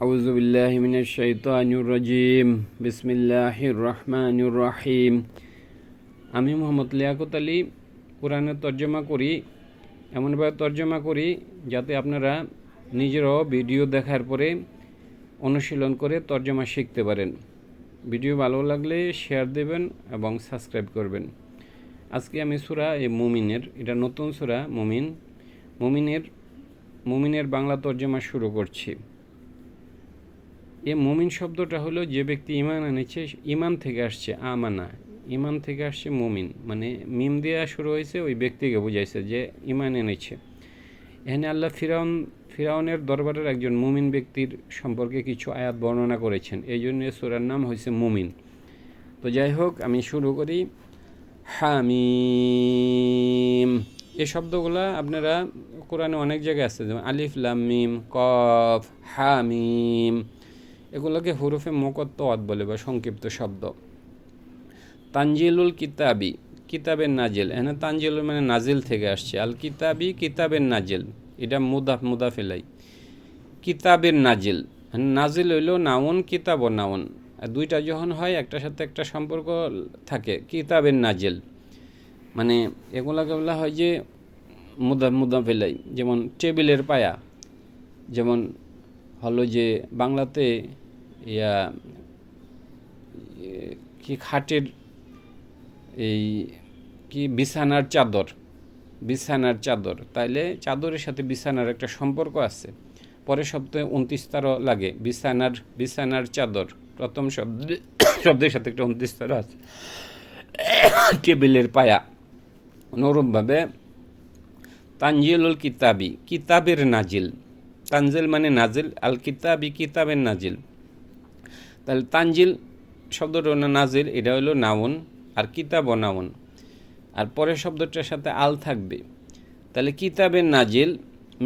أعوذ بالله من الشيطان الرجيم بسم الله الرحمن الرحيم আমি মোহাম্মদ লিয়াকত আলী কোরআনের তর্জমা করি এমনভাবে তর্জমা করি যাতে আপনারা নিজেরাও ভিডিও দেখার পরে অনুশীলন করে তর্জমা শিখতে পারেন ভিডিও ভালো লাগলে শেয়ার দেবেন এবং সাবস্ক্রাইব করবেন আজকে আমি সুরা এই মুমিনের এটা নতুন সুরা মুমিন মুমিনের মুমিনের বাংলা তর্জমা শুরু করছি এ মুমিন শব্দটা হলো যে ব্যক্তি ইমান এনেছে ইমান থেকে আসছে আমানা। ইমান থেকে আসছে মুমিন। মানে মিম দেওয়া শুরু হয়েছে, ওই ব্যক্তিকে বুঝাইছে যে ইমান এনেছে। এখানে আল্লাহ ফিরাউন, ফিরাউনের দরবারের একজন মুমিন ব্যক্তির সম্পর্কে কিছু আয়াত বর্ণনা করেছেন। এই জন্য সুরার নাম হয়েছে মুমিন। তো যাই হোক, আমি শুরু করি। হামিম। এই শব্দগুলো আপনারা কোরআনে অনেক জায়গায় আছে, যেমন আলিফ, লাম, মিম, কফ, হামিম। এগুলোকে হুরুফে মোকত্তওয়াত বলে বা সংক্ষিপ্ত শব্দ। তানজিলুল কিতাবি, কিতাবের নাজিল। এখানে তানজিলুল মানে নাজিল থেকে আসছে। আল কিতাবি, কিতাবের নাজিল। এটা মুদাফ মুদাফেলাই কিতাবের নাজিল। নাজিল হইল নাউন, কিতাব ও নাউন। আর দুইটা যখন হয়, একটার সাথে একটা সম্পর্ক থাকে, কিতাবের নাজিল। মানে এগুলাকে বলা হয় যে মুদা মুদা ফেলাই যেমন টেবিলের পায়া, যেমন হলো যে বাংলাতে ইয়া কি খাটের এই কি বিছানার চাদর বিছানার চাদর। তাইলে চাদরের সাথে বিছানার একটা সম্পর্ক আছে। পরের শব্দে উনত্রিশ তারও লাগে, বিছানার বিছানার চাদর। প্রথম শব্দ, শব্দের সাথে একটা উনত্রিশ তারও আছে। টেবিলের পায়া। অনুরূপভাবে, তানজিলুল কিতাবি, কিতাবের নাজিল। তানজিল মানে নাজিল, আল কিতাবি কিতাবের নাজিল। তাহলে তানজিল শব্দটা নাজিল, এটা হলো নাউন আর কিতাব নাউন। আর পরের শব্দটার সাথে আল থাকবে। তাহলে কিতাবের নাজিল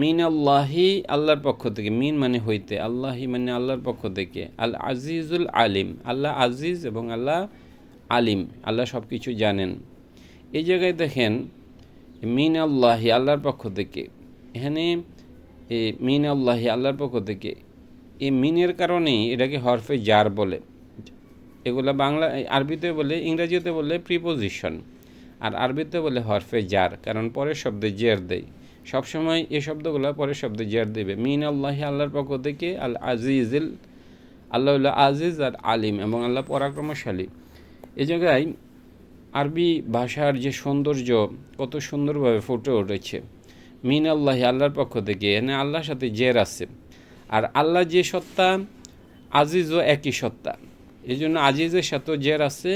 মিন আল্লাহি আল্লাহর পক্ষ থেকে, মিন মানে হইতে, আল্লাহি মানে আল্লাহর পক্ষ থেকে, আল আজিজুল আলিম, আল্লাহ আজিজ এবং আল্লাহ আলিম, আল্লাহ সব কিছু জানেন। এই জায়গায় দেখেন মিন আল্লাহি আল্লাহর পক্ষ থেকে, এখানে মিন আল্লাহি আল্লাহর পক্ষ থেকে এই মিনের কারণেই এটাকে হরফে জার বলে। এগুলো বাংলা আরবিতে বলে, ইংরেজিতে বলে প্রিপোজিশন আর আরবিতে বলে হরফে জার, কারণ পরের শব্দে জের দেয়। সবসময় এই শব্দগুলো পরের শব্দে জের দেবে। মিন আল্লাহি, আল্লাহর পক্ষ থেকে আল আজিজিল, আল্লাহ আজিজ আর আলিম এবং আল্লাহ পরাক্রমশালী। এই জায়গায় আরবি ভাষার যে সৌন্দর্য কত সুন্দরভাবে ফুটে উঠেছে। মিন আল্লাহি, আল্লাহর পক্ষ থেকে, এনে আল্লাহর সাথে জের আছে। আর আল্লাহ যে সত্তা, আজিজও একই সত্তা। এই জন্য আজিজের সাথেও জের আছে,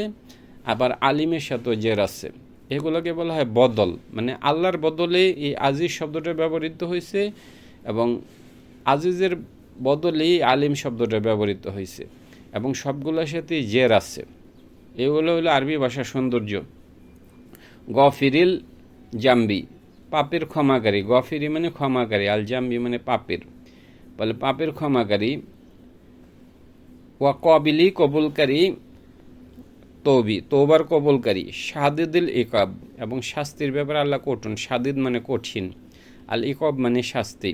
আবার আলিমের সাথেও জের আছে। এগুলোকে বলা হয় বদল। মানে আল্লাহর বদলে এই আজিজ শব্দটা ব্যবহৃত হয়েছে এবং আজিজের বদলেই আলিম শব্দটা ব্যবহৃত হয়েছে এবং সবগুলোর সাথে জের আছে। এগুলো হলো আরবি ভাষার সৌন্দর্য। গফিরিল জাম্বি, পাপের ক্ষমাকারী। গফিরি মানে ক্ষমাকারী আল জাম্বি মানে পাপের। বলে, পাপের ক্ষমাকারী ওয়া কবিলি কবুলকারী তৌবি তৌবার কবুলকারী সাদিদুল ইকাব এবং শাস্তির ব্যাপারে আল্লাহ কঠোর। সাদিদ মানে কঠিন, আল ইকব মানে শাস্তি।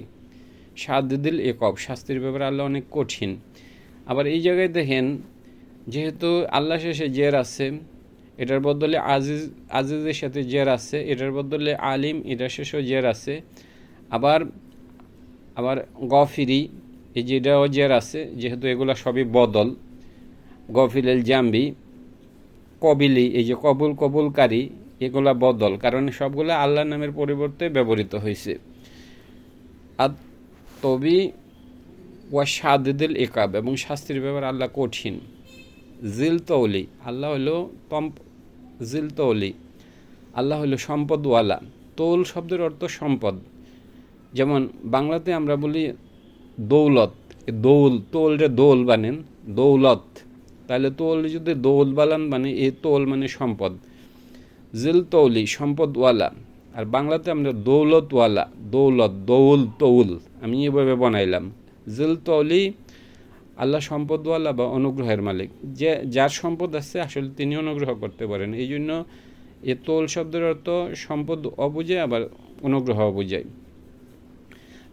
সাদিদুল ইকব, শাস্তির ব্যাপারে আল্লাহ অনেক কঠিন। আবার এই জায়গায় দেখেন, যেহেতু আল্লাহ শেষে জের আছে, এটার বদলে আজিজ, আজিজের সাথে জের আছে, এটার বদলে আলিম, এটার শেষেও জের আছে। আবার আবার গফিরি, এই যেটাও জের আছে, যেহেতু এগুলো সবই বদল। গফিলেল জাম্বি, কবিলি, এই যে কবুল কবুলকারী, এগুলা বদল, কারণ সবগুলো আল্লাহ নামের পরিবর্তে ব্যবহৃত হয়েছে। আর তবি ওয়া সাদিদুল একাব এবং শাস্তির ব্যাপার আল্লাহ কঠিন। জিল তৌলি, আল্লাহ হলো তম জিল তৌলি, আল্লাহ হলো সম্পদওয়ালা। তৌল শব্দের অর্থ সম্পদ। যেমন বাংলাতে আমরা বলি দৌলত। দৌল, তোল তোলরে দোল বানেন, দৌলত। তাহলে তোল যদি দৌল বালান মানে এ তোল মানে সম্পদ। জিল তৌলি, সম্পদওয়ালা। আর বাংলাতে আমরা দৌলতওয়ালা, দৌলত, দৌল তৌল, আমি এভাবে বানাইলাম। জিল তৌলি আল্লাহ সম্পদওয়ালা বা অনুগ্রহের মালিক। যে যার সম্পদ আছে, আসলে তিনি অনুগ্রহ করতে পারেন। এই জন্য এ তোল শব্দের অর্থ সম্পদ অবুঝে, আবার অনুগ্রহ বুঝায়। লা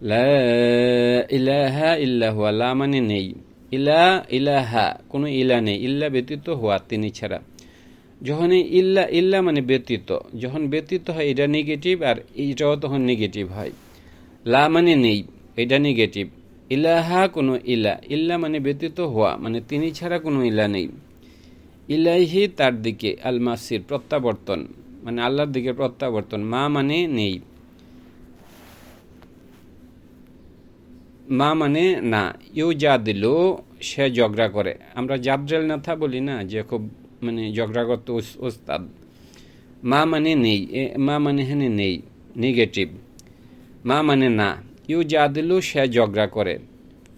ইলাহা ইল্লা হুয়া লা মানে নেই। ইলা, ইলাহা, কোনো ইলা নেই। ইল্লা ব্যতীত হুয়া, তিনি ছাড়া। যখন এই ইল্লা ইল্লা মানে ব্যতীত। যখন ব্যতীত হয়, এটা নেগেটিভ আর এইটাও তখন নেগেটিভ হয়। লা মানে নেই, এটা নেগেটিভ ইলাহা কোনো ইলা। ইল্লা মানে ব্যতীত হওয়া মানে তিনি ছাড়া কোনো ইলা নেই। ইলাহি তার দিকে আল মাসির প্রত্যাবর্তন মানে আল্লাহর দিকে প্রত্যাবর্তন। মা মানে নেই। মা মানে না, ইউ যা দিল, সে ঝগড়া করে। আমরা জাদ্রেল নাথা বলি না, যে খুব মানে ঝগড়া করতে উস- উস্তাদ। মা মানে নেই মা মানে হেনে নেই নেগেটিভ মা মানে না, ইউ যা দিল, সে ঝগড়া করে।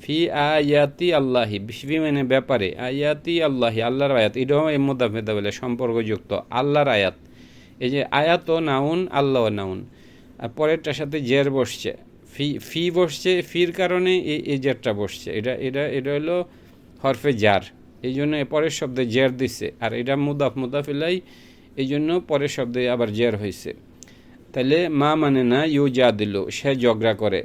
ফি আয়াতি আল্লাহি, ফি মানে ব্যাপারে। আয়াতি আল্লাহি, আল্লাহর আয়াত। এটাও মধ্যে ভেদা বলে সম্পর্কযুক্ত, আল্লাহর আয়াত। এই যে আয়াত ও নাউন আল্লাহ নাউন। আর পরেরটার সাথে জের বসছে। ফি ফি বসছে, ফির কারণে এই এই জেরটা বসছে। এটা এটা এটা হলো হরফে জার এই জন্য পরের শব্দে জের দিচ্ছে আর এটা মুদাফ মুদাফিলাই এই জন্য পরের শব্দে আবার জের হয়েছে তাহলে মা মানে না ইউ যা দিল, সে ঝগড়া করে।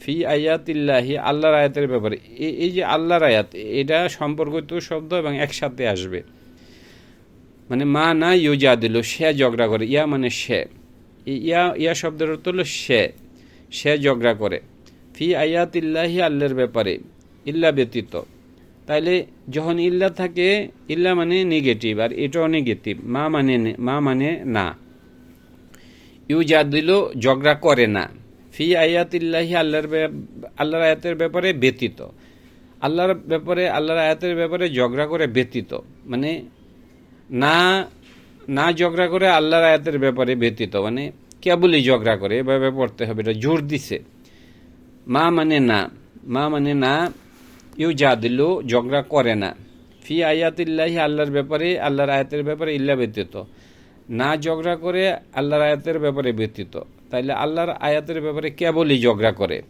ফি আয়াতিল্লাহি, আল্লাহর আয়াতের ব্যাপারে। এই যে আল্লাহর আয়াত, এটা সম্পর্কিত শব্দ এবং একসাথে আসবে। মানে মা না ইউ যা দিল, সে ঝগড়া করে। ইয়া মানে সে। ইয়া ইয়া শব্দের অর্থ হলো সে। সে ঝগড়া করে। ফি আয়াতিল্লাহি আল্লাহর ব্যাপারে ইল্লা ব্যতীত। তাইলে যখন ইল্লা থাকে, ইল্লা মানে নেগেটিভ আর এটাও নেগেটিভ মা মানে মা মানে না। ইউ যা দিল ঝগড়া করে না। ফি আয়াতিল্লাহি আল্লাহর আল্লাহর আয়াতের ব্যাপারে ব্যতীত। আল্লাহর ব্যাপারে, আল্লাহর আয়াতের ব্যাপারে ঝগড়া করে ব্যতীত। মানে না না ঝগড়া করে আল্লাহর আয়াতের ব্যাপারে ব্যতীত। মানে কেবলই ঝগড়া করে, এভাবে পড়তে হবে, এটা জোর দিছে। মা মানে না, মা মানে না, ইউ যা দিল ঝগড়া করে না। ফি আয়াতিল্লাহি, আল্লাহর ব্যাপারে, আল্লাহর আয়াতের ব্যাপারে ইল্লা ব্যতীত। না ঝগড়া করে, আল্লাহর আয়াতের ব্যাপারে ব্যতীত। তাইলে আল্লাহর আয়াতের ব্যাপারে কেবলই ঝগড়া করে।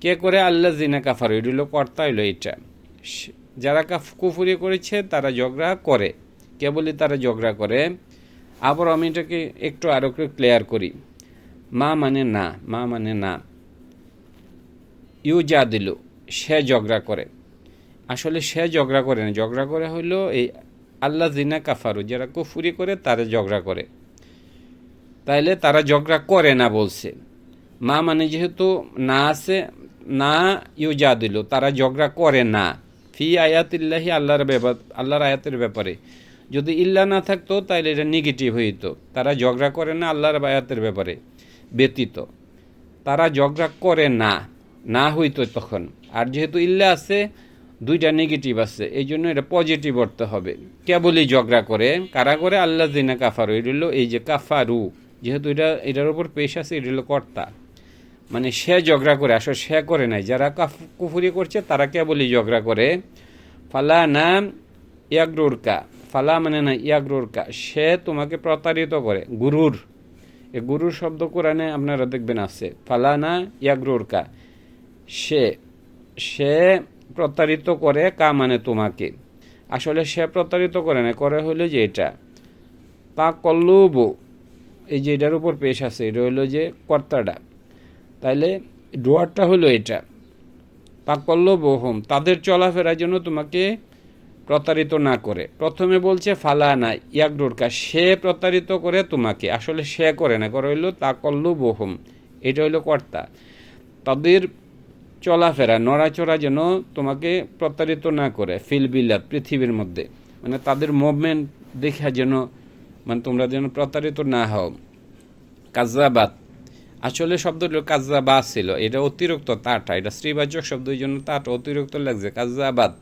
কে করে? আল্লাহ জিনা কাফার হলো কর্তা হইল এটা। যারা কাফ কুফুরি করেছে, তারা ঝগড়া করে। কেবলই তারা ঝগড়া করে। আবার আমি এটাকে একটু আরও একটু ক্লিয়ার করি। মা মানে না, মা মানে না। ইউ যা দিল সে ঝগড়া করে। আসলে সে ঝগড়া করে না, ঝগড়া করে হইল এই আল্লাহ জিনা কাফারু, যারা কুফুরি করে তারা ঝগড়া করে। তাইলে তারা ঝগড়া করে না বলছে। মা মানে যেহেতু না আছে, না ইউ যা দিল তারা ঝগড়া করে না। ফি আয়াতিল্লাহি আল্লাহর ব্যাপার আল্লাহর আয়াতের ব্যাপারে। যদি ইল্লা না থাকতো তাহলে এটা নেগেটিভ হইতো তারা ঝগড়া করে না আল্লাহর বায়াতের ব্যাপারে ব্যতীত। তারা ঝগড়া করে না না হইতো তখন। আর যেহেতু ইল্লা আছে, দুইটা নেগেটিভ আছে, এই জন্য এটা পজিটিভ অর্থ হবে। কেবলই ঝগড়া করে, কারা করে? আল্লাহ জিনা কাফারু, এটা হলো এই যে কাফারু। যেহেতু এটা, এটার উপর পেশ আছে, এটা হলো কর্তা। মানে সে ঝগড়া করে, আসলে সে করে নাই। যারা কাফ, কুফুরি করছে, তারা কেবলই ঝগড়া করে। ফালা নাম ইয়াগরুরকা ফালা মানে না ইয়াগরুরকা সে তোমাকে প্রতারিত করে। গুরুর। এ গুরুর শব্দ কোরআনে আপনারা দেখবেন আছে। ফালা না ইয়াগরুরকা সে সে প্রতারিত করে কা মানে তোমাকে। আসলে সে প্রতারিত করে না, করে হলো যে এটা। তা কল্লুব, এই যে এটার উপর পেশ আছে, এটা হলো যে কর্তাটা। তাইলে ডোয়ারটা হলো এটা। তা কল্লব হোম তাদের চলাফেরার জন্য তোমাকে প্রতারিত না করে। প্রথমে বলছে, ফালা না ইয়াকডোরকা সে প্রতারিত করে তোমাকে। আসলে সে করে না, করে হইল তা কল্লব হোম এটা হইল কর্তা। তাদের চলাফেরা, নড়াচড়া যেন তোমাকে প্রতারিত না করে, ফিল বিলাত পৃথিবীর মধ্যে। মানে তাদের মুভমেন্ট দেখা যেন মানে তোমরা যেন প্রতারিত না হও। কাজাবাত আসলে শব্দ কাজাবাদ ছিল। এটা অতিরিক্ত তাটা, এটা শ্রীবাচক শব্দ, এই জন্য তাটা অতিরিক্ত লাগছে। কাজাবাদ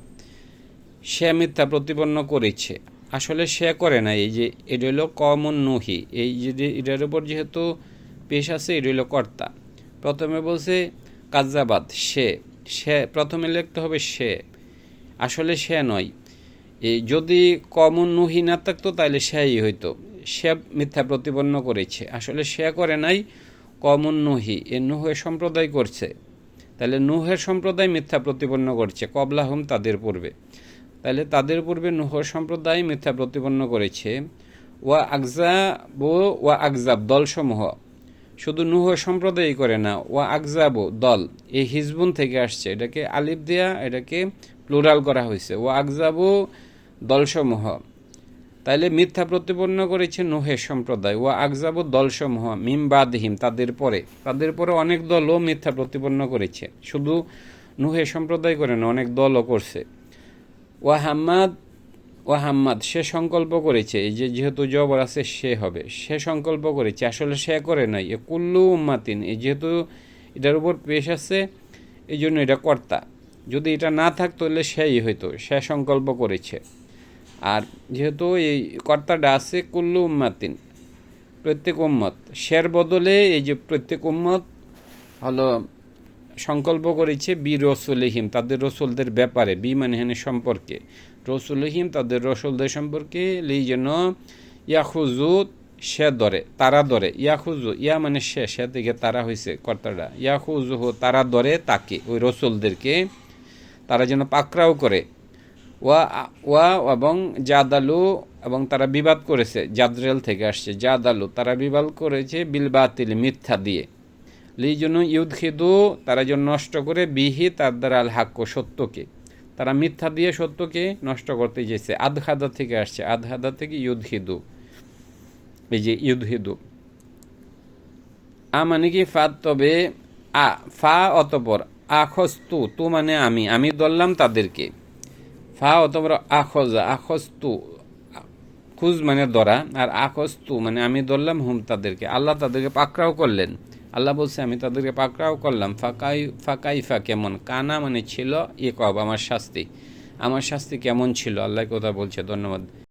সে মিথ্যা প্রতিপন্ন করেছে। আসলে সে করে না এই যে এটা হলো কমন নহি। এই যে এটার উপর যেহেতু পেশ আছে, এটা হলো কর্তা। প্রথমে বলছে কাজাবাদ সে। সে, প্রথমে লিখতে হবে সে। আসলে সে নয়। এই যদি কমন নহি না থাকতো তাহলে সেই হইতো। সে মিথ্যা প্রতিপন্ন করেছে। আসলে সে করে নাই, কমন নহি। এ নুহের সম্প্রদায় করছে। তাহলে নুহের সম্প্রদায় মিথ্যা প্রতিপন্ন করছে, কবলাহম তাদের পূর্বে। তাহলে তাদের পূর্বে নুহর সম্প্রদায় মিথ্যা প্রতিপন্ন করেছে। ওয়া আকজা ও ওয়া আকজাব, দলসমূহ। শুধু নুহ সম্প্রদায়ই করে না, ওয়া আকজাবো দল। এই হিজবুন থেকে আসছে। এটাকে আলিফ দেয়া, এটাকে প্লুরাল করা হয়েছে। ওয়া আকজাবো দলসমূহ। তাইলে মিথ্যা প্রতিপন্ন করেছে নোহের সম্প্রদায়। ওয়া আকজাবো দলসমূহ, মিম মিমবাদহিম তাদের পরে। তাদের পরে অনেক দলও মিথ্যা প্রতিপন্ন করেছে। শুধু নুহের সম্প্রদায় করে না, অনেক দলও করছে। ও হাম্মাদ ও হাম্মাদ সে সংকল্প করেছে, এই যে যেহেতু জবর আছে, সে হবে। সে সংকল্প করেছে, আসলে সে করে নাই। এ কুল্লু উম্মাতিন, এই যেহেতু এটার উপর পেশ আছে, এই জন্য এটা কর্তা। যদি এটা না থাকতো, তাহলে সেই হইতো, সে সংকল্প করেছে। আর যেহেতু এই কর্তাটা আছে, কুল্লু উম্মাতিন, প্রত্যেক উম্মত শের বদলে এই যে প্রত্যেক উম্মত হলো সংকল্প করেছে বি রসুলহিম, তাদের রসুলদের ব্যাপারে, বি মানে হেনে সম্পর্কে। রসুলহিম তাদের রসুলদের সম্পর্কে এই জন্য ইয়াহুজু সে দরে তারা দরে ইয়াহুজু ইয়া মানে সে সে থেকে তারা হয়েছে কর্তাটা ইয়াহুজুহ তারা দরে তাকে, ওই রসুলদেরকে, তারা যেন পাকড়াও করে। ওয়া ওয়া এবং জাদালু এবং তারা বিবাদ করেছে, জাদরেল থেকে আসছে। জাদালু, তারা বিবাদ করেছে বিলবাতিল মিথ্যা দিয়ে। জন্য ইউদ খেদু তারা যেন নষ্ট করে বিহি, তার দ্বারা আল হাক্য সত্যকে। তারা মিথ্যা দিয়ে সত্যকে নষ্ট করতে চেয়েছে। আধহাদা থেকে আসছে। আধহাদা থেকে ইউদ হিদু এই যে ইউদ হিদু আ মানে কি? ফা তবে আ, ফা অতপর আখস্তু, তু মানে আমি। আমি দললাম তাদেরকে। ফা অতপর আখজা, আখস্তু। খুজ মানে দরা আর আখস্তু মানে আমি ধরলাম হুম তাদেরকে। আল্লাহ তাদেরকে পাকড়াও করলেন। আল্লাহ বলছে, আমি তাদেরকে পাকড়াও করলাম। ফাঁকাই ফাঁকাইফা কেমন? কানা মানে ছিল এ কব আমার শাস্তি। আমার শাস্তি কেমন ছিল? আল্লাহ কথা বলছে, ধন্যবাদ।